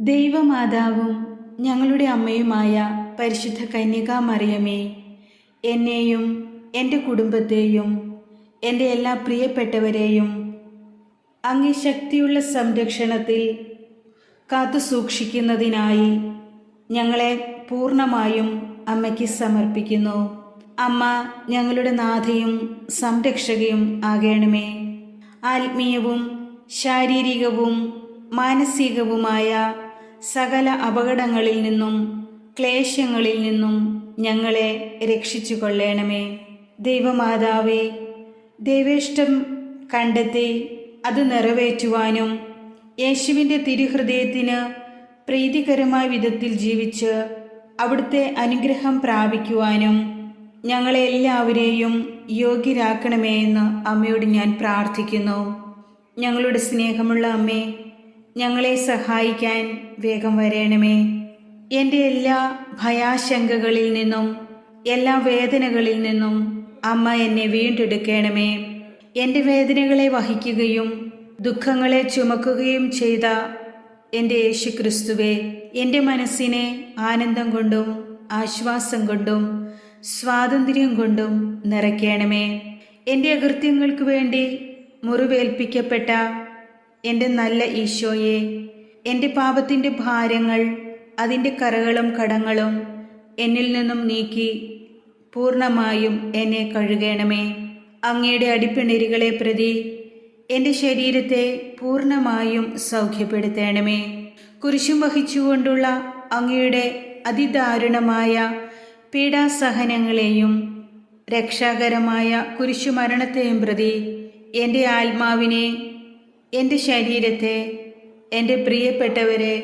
ദൈവമാതാവും ഞങ്ങളുടെ അമ്മയുമായ പരിശുദ്ധ കന്യകാ മറിയമേ എന്നെയും എന്റെ കുടുംബത്തെയും എന്റെ എല്ലാ പ്രിയപ്പെട്ടവരെയും അങ്ങേ ശക്തിയുള്ള സംരക്ഷണത്തിൽ കാത്തു സൂക്ഷിക്കുന്നതിനായി ഞങ്ങളെ പൂർണമായും അമ്മയ്ക്ക് സമർപ്പിക്കുന്നു. അമ്മ ഞങ്ങളുടെ നാഥയും സംരക്ഷകയും ആകേണമേ. ആത്മീയവും ശാരീരികവും മാനസികവുമായ സകല അപകടങ്ങളിൽ നിന്നും ക്ലേശങ്ങളിൽ നിന്നും ഞങ്ങളെ രക്ഷിച്ചു കൊള്ളണമേ ദൈവമാതാവേ ദൈവേഷ്ടം കണ്ടെത്തി അത് നിറവേറ്റുവാനും യേശുവിന്റെ തിരുഹൃദയത്തിന് പ്രീതികരമായ വിധത്തിൽ ജീവിച്ച് അവിടുത്തെ അനുഗ്രഹം പ്രാപിക്കുവാനും ഞങ്ങളെ എല്ലാവരെയും യോഗ്യരാക്കണമേ എന്ന് അമ്മയോട് ഞാൻ പ്രാർത്ഥിക്കുന്നു. ഞങ്ങളുടെ സ്നേഹമുള്ള അമ്മേ ഞങ്ങളെ സഹായിക്കാൻ വേഗം വരേണമേ. എന്റെ എല്ലാ ഭയാശങ്കകളിൽ നിന്നും എല്ലാ വേദനകളിൽ നിന്നും അമ്മ എന്നെ വീണ്ടെടുക്കണമേ. എന്റെ വേദനകളെ വഹിക്കുകയും ദുഃഖങ്ങളെ ചുമക്കുകയും ചെയ്ത എന്റെ യേശു ക്രിസ്തുവെ എന്റെ മനസ്സിനെ ആനന്ദം കൊണ്ടും ആശ്വാസം കൊണ്ടും സ്വാതന്ത്ര്യം കൊണ്ടും നിറയ്ക്കണമേ. എന്റെ അകൃത്യങ്ങൾക്ക് വേണ്ടി മുറിവേൽപ്പിക്കപ്പെട്ട എന്റെ നല്ല ഈശോയെ എന്റെ പാപത്തിന്റെ ഭാരങ്ങൾ അതിന്റെ കറകളും കടങ്ങളും എന്നിൽ നിന്നും നീക്കി പൂർണമായും എന്നെ കഴുകണമേ. അങ്ങയുടെ അടിപ്പിണരുകളെ പ്രതി എന്റെ ശരീരത്തെ പൂർണമായും സൗഖ്യപ്പെടുത്തേണമേ. കുരിശും വഹിച്ചുകൊണ്ടുള്ള അങ്ങയുടെ അതിദാരുണമായ പീഡാസഹനങ്ങളെയും രക്ഷാകരമായ കുരിശുമരണത്തെയും പ്രതി എന്റെ ആത്മാവിനെ എന്റെ ശരീരത്തെ എന്റെ പ്രിയപ്പെട്ടവരെ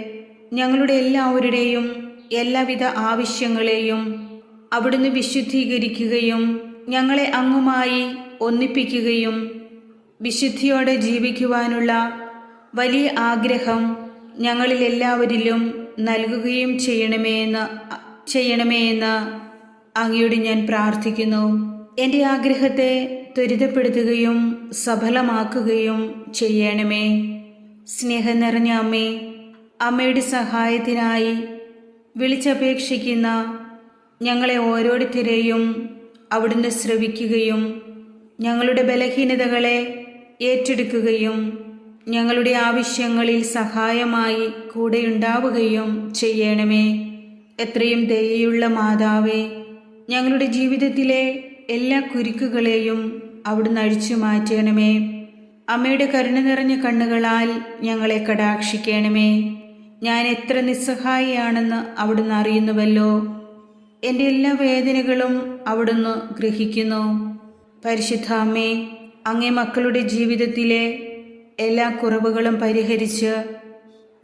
ഞങ്ങളുടെ എല്ലാവരുടെയും എല്ലാവിധ ആവശ്യങ്ങളെയും അവിടുന്ന് വിശുദ്ധീകരിക്കുകയും ഞങ്ങളെ അങ്ങുമായി ഒന്നിപ്പിക്കുകയും വിശുദ്ധിയോടെ ജീവിക്കുവാനുള്ള വലിയ ആഗ്രഹം ഞങ്ങളിൽ എല്ലാവരിലും നൽകുകയും ചെയ്യണമേ എന്ന് ചെയ്യണമേ എന്ന് അങ്ങയോട് ഞാൻ പ്രാർത്ഥിക്കുന്നു. എന്റെ ആഗ്രഹത്തെ ത്വരിതപ്പെടുത്തുകയും സഫലമാക്കുകയും ചെയ്യണമേ. സ്നേഹം നിറഞ്ഞ അമ്മേ അമ്മയുടെ സഹായത്തിനായി വിളിച്ചപേക്ഷിക്കുന്ന ഞങ്ങളെ ഓരോരുത്തരെയും അവിടുന്ന് ശ്രവിക്കുകയും ഞങ്ങളുടെ ബലഹീനതകളെ ഏറ്റെടുക്കുകയും ഞങ്ങളുടെ ആവശ്യങ്ങളിൽ സഹായമായി കൂടെയുണ്ടാവുകയും ചെയ്യണമേ. എത്രയും ദയയുള്ള മാതാവേ ഞങ്ങളുടെ ജീവിതത്തിലെ എല്ലാ കുരുക്കുകളെയും അവിടുന്ന് അഴിച്ചു മാറ്റണമേ. അമ്മയുടെ കരുണ നിറഞ്ഞ കണ്ണുകളാൽ ഞങ്ങളെ കടാക്ഷിക്കണമേ. ഞാൻ എത്ര നിസ്സഹായിയാണെന്ന് അവിടുന്ന് അറിയുന്നുവല്ലോ. എന്റെ എല്ലാ വേദനകളും അവിടുന്ന് ഗ്രഹിക്കുന്നു. പരിശുദ്ധ അമ്മേ അങ്ങേ മക്കളുടെ ജീവിതത്തിലെ എല്ലാ കുറവുകളും പരിഹരിച്ച്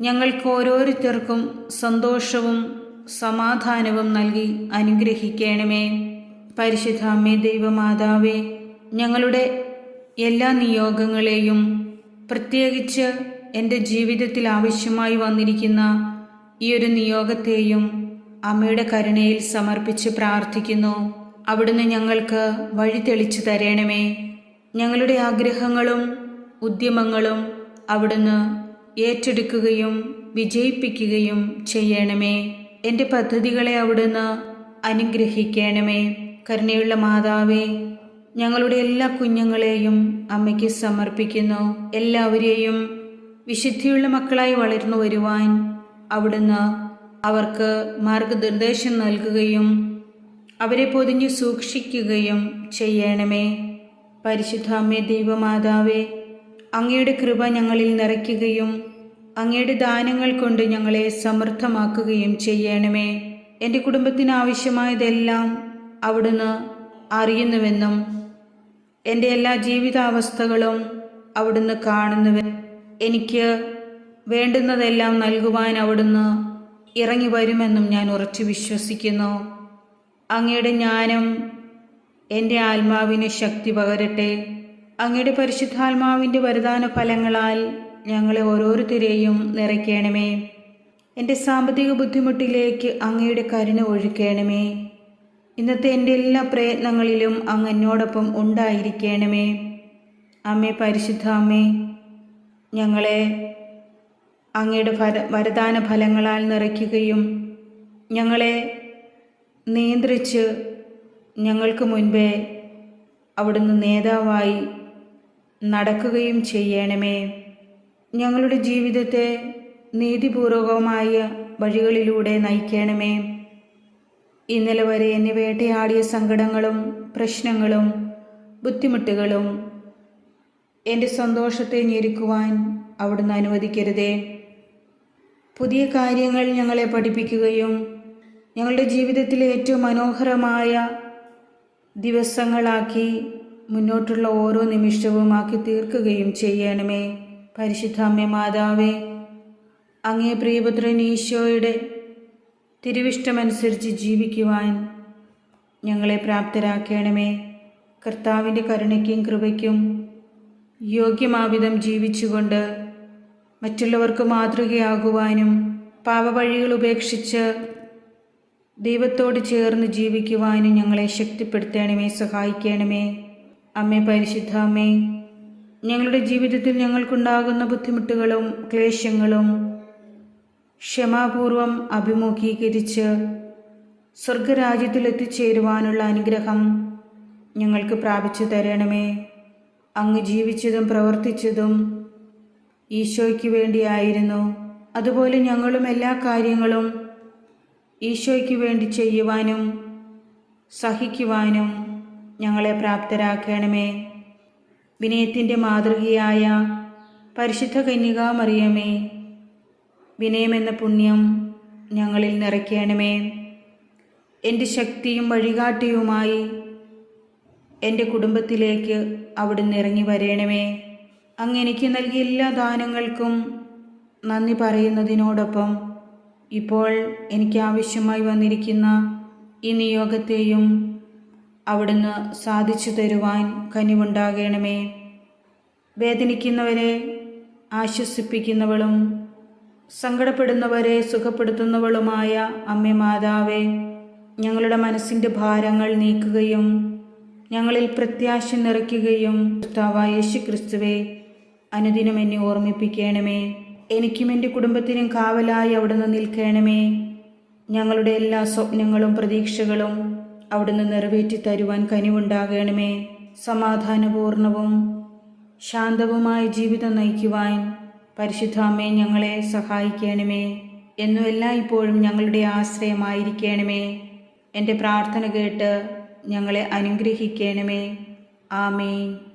ഞങ്ങൾക്ക് ഓരോരുത്തർക്കും സന്തോഷവും സമാധാനവും നൽകി അനുഗ്രഹിക്കണമേ. പരിശുദ്ധ അമ്മേ ദൈവമാതാവേ ഞങ്ങളുടെ എല്ലാ നിയോഗങ്ങളെയും പ്രത്യേകിച്ച് എന്റെ ജീവിതത്തിൽ ആവശ്യമായി വന്നിരിക്കുന്ന ഈ ഒരു നിയോഗത്തെയും അമ്മയുടെ കരുണയിൽ സമർപ്പിച്ച് പ്രാർത്ഥിക്കുന്നു. അവിടുന്ന് ഞങ്ങൾക്ക് വഴി തെളിച്ചു തരണമേ. ഞങ്ങളുടെ ആഗ്രഹങ്ങളും ഉദ്യമങ്ങളും അവിടുന്ന് ഏറ്റെടുക്കുകയും വിജയിപ്പിക്കുകയും ചെയ്യണമേ. എന്റെ പദ്ധതികളെ അവിടുന്ന് അനുഗ്രഹിക്കണമേ. കരുണയുള്ള മാതാവേ ഞങ്ങളുടെ എല്ലാ കുഞ്ഞുങ്ങളെയും അമ്മയ്ക്ക് സമർപ്പിക്കുന്നു. എല്ലാവരെയും വിശുദ്ധിയുള്ള മക്കളായി വളർന്നു വരുവാൻ അവിടുന്ന് അവർക്ക് മാർഗനിർദ്ദേശം നൽകുകയും അവരെ പൊതിഞ്ഞു സൂക്ഷിക്കുകയും ചെയ്യണമേ. പരിശുദ്ധ അമ്മേ ദൈവമാതാവേ അങ്ങയുടെ കൃപ ഞങ്ങളിൽ നിറയ്ക്കുകയും അങ്ങയുടെ ദാനങ്ങൾ കൊണ്ട് ഞങ്ങളെ സമൃദ്ധമാക്കുകയും ചെയ്യണമേ. എന്റെ കുടുംബത്തിന് ആവശ്യമായതെല്ലാം അവിടുന്ന് അറിയുന്നുവെന്നും എന്റെ എല്ലാ ജീവിതാവസ്ഥകളും അവിടുന്ന് കാണുന്നവൻ എനിക്ക് വേണ്ടുന്നതെല്ലാം നൽകുവാൻ അവിടുന്ന് ഇറങ്ങി വരുമെന്നും ഞാൻ ഉറച്ചു വിശ്വസിക്കുന്നു. അങ്ങയുടെ ജ്ഞാനം എന്റെ ആത്മാവിന് ശക്തി പകരട്ടെ. അങ്ങയുടെ പരിശുദ്ധാത്മാവിന്റെ വരദാന ഫലങ്ങളാൽ ഞങ്ങളെ ഓരോരുത്തരെയും നിറയ്ക്കണമേ. എന്റെ സാമ്പത്തിക ബുദ്ധിമുട്ടിലേക്ക് അങ്ങയുടെ കരുണ ഒഴുക്കണമേ. ഇന്നത്തെ എന്റെ എല്ലാ പ്രയത്നങ്ങളിലും അങ്ങ് എന്നോടൊപ്പം ഉണ്ടായിരിക്കണമേ. അമ്മേ പരിശുദ്ധ അമ്മേ ഞങ്ങളെ അങ്ങയുടെ ഫല വരദാന ഫലങ്ങളാൽ നിറയ്ക്കുകയും ഞങ്ങളെ നിയന്ത്രിച്ച് ഞങ്ങൾക്ക് മുൻപേ അവിടുന്ന് നേതാവായി നടക്കുകയും ചെയ്യണമേ. ഞങ്ങളുടെ ജീവിതത്തെ നീതിപൂർവകമായ വഴികളിലൂടെ നയിക്കണമേ. ഇന്നലെ വരെ എന്നെ വേട്ടയാടിയ സങ്കടങ്ങളും പ്രശ്നങ്ങളും ബുദ്ധിമുട്ടുകളും എന്റെ സന്തോഷത്തെ ഞെരുക്കുവാൻ അവിടുന്ന് അനുവദിക്കരുതേ. പുതിയ കാര്യങ്ങൾ ഞങ്ങളെ പഠിപ്പിക്കുകയും ഞങ്ങളുടെ ജീവിതത്തിലെ ഏറ്റവും മനോഹരമായ ദിവസങ്ങളാക്കി മുന്നോട്ടുള്ള ഓരോ നിമിഷവും ആക്കി തീർക്കുകയും ചെയ്യണമേ. പരിശുദ്ധാമ്യ മാതാവേ അങ്ങേ പ്രിയപുത്രൻ ഈശോയുടെ തിരുവിഷ്ടമനുസരിച്ച് ജീവിക്കുവാൻ ഞങ്ങളെ പ്രാപ്തരാക്കണമേ. കർത്താവിന്റെ കരുണയ്ക്കും കൃപയ്ക്കും യോഗ്യമാവിധം ജീവിച്ചുകൊണ്ട് മറ്റുള്ളവർക്ക് മാതൃകയാകുവാനും പാപവഴികൾ ഉപേക്ഷിച്ച് ദൈവത്തോട് ചേർന്ന് ജീവിക്കുവാനും ഞങ്ങളെ ശക്തിപ്പെടുത്തണമേ സഹായിക്കണമേ. അമ്മേ പരിശുദ്ധ അമ്മേ ഞങ്ങളുടെ ജീവിതത്തിൽ ഞങ്ങൾക്കുണ്ടാകുന്ന ബുദ്ധിമുട്ടുകളും ക്ലേശങ്ങളും ക്ഷമാപൂർവം അഭിമുഖീകരിച്ച് സ്വർഗരാജ്യത്തിൽ എത്തിച്ചേരുവാനുള്ള അനുഗ്രഹം ഞങ്ങൾക്ക് പ്രാപിച്ചു തരണമേ. അങ്ങ് ജീവിച്ചതും പ്രവർത്തിച്ചതും ഈശോയ്ക്ക് വേണ്ടിയായിരുന്നു. അതുപോലെ ഞങ്ങളും എല്ലാ കാര്യങ്ങളും ഈശോയ്ക്ക് വേണ്ടി ചെയ്യുവാനും സഹിക്കുവാനും ഞങ്ങളെ പ്രാപ്തരാക്കണമേ. വിനയത്തിന്റെ മാതൃകയായ പരിശുദ്ധ കന്യകാമറിയമേ വിനയമെന്ന പുണ്യം ഞങ്ങളിൽ നിറയ്ക്കണമേ. എന്റെ ശക്തിയും വഴികാട്ടിയുമായി എന്റെ കുടുംബത്തിലേക്ക് അവിടുന്ന് ഇറങ്ങി വരേണമേ. അങ്ങ് എനിക്ക് നൽകിയ എല്ലാ ദാനങ്ങൾക്കും നന്ദി പറയുന്നതിനോടൊപ്പം ഇപ്പോൾ എനിക്ക് ആവശ്യമായി വന്നിരിക്കുന്ന ഈ നിയോഗത്തെയും അവിടുന്ന് സാധിച്ചു തരുവാൻ കനിവുണ്ടാകണമേ. വേദനിക്കുന്നവരെ ആശ്വസിപ്പിക്കുന്നവളും സങ്കടപ്പെടുന്നവരെ സുഖപ്പെടുത്തുന്നവളുമായ അമ്മ മാതാവേ ഞങ്ങളുടെ മനസ്സിന്റെ ഭാരങ്ങൾ നീക്കുകയും ഞങ്ങളിൽ പ്രത്യാശ നിറയ്ക്കുകയും കർത്താവായ യേശു ക്രിസ്തുവെ അനുദിനം എന്നെ ഓർമ്മിപ്പിക്കണമേ. എനിക്കും എന്റെ കുടുംബത്തിനും കാവലായി അവിടുന്ന് നിൽക്കണമേ. ഞങ്ങളുടെ എല്ലാ സ്വപ്നങ്ങളും പ്രതീക്ഷകളും അവിടുന്ന് നിറവേറ്റി തരുവാൻ കനിവുണ്ടാകണമേ. സമാധാനപൂർണവും ശാന്തവുമായ ജീവിതം നയിക്കുവാൻ പരിശുദ്ധാമ്മേ ഞങ്ങളെ സഹായിക്കണമേ എന്നും എല്ലായ്പ്പോഴും ഞങ്ങളുടെ ആശ്രയമായിരിക്കണമേ. എന്റെ പ്രാർത്ഥന കേട്ട് ഞങ്ങളെ അനുഗ്രഹിക്കണമേ. ആമേൻ.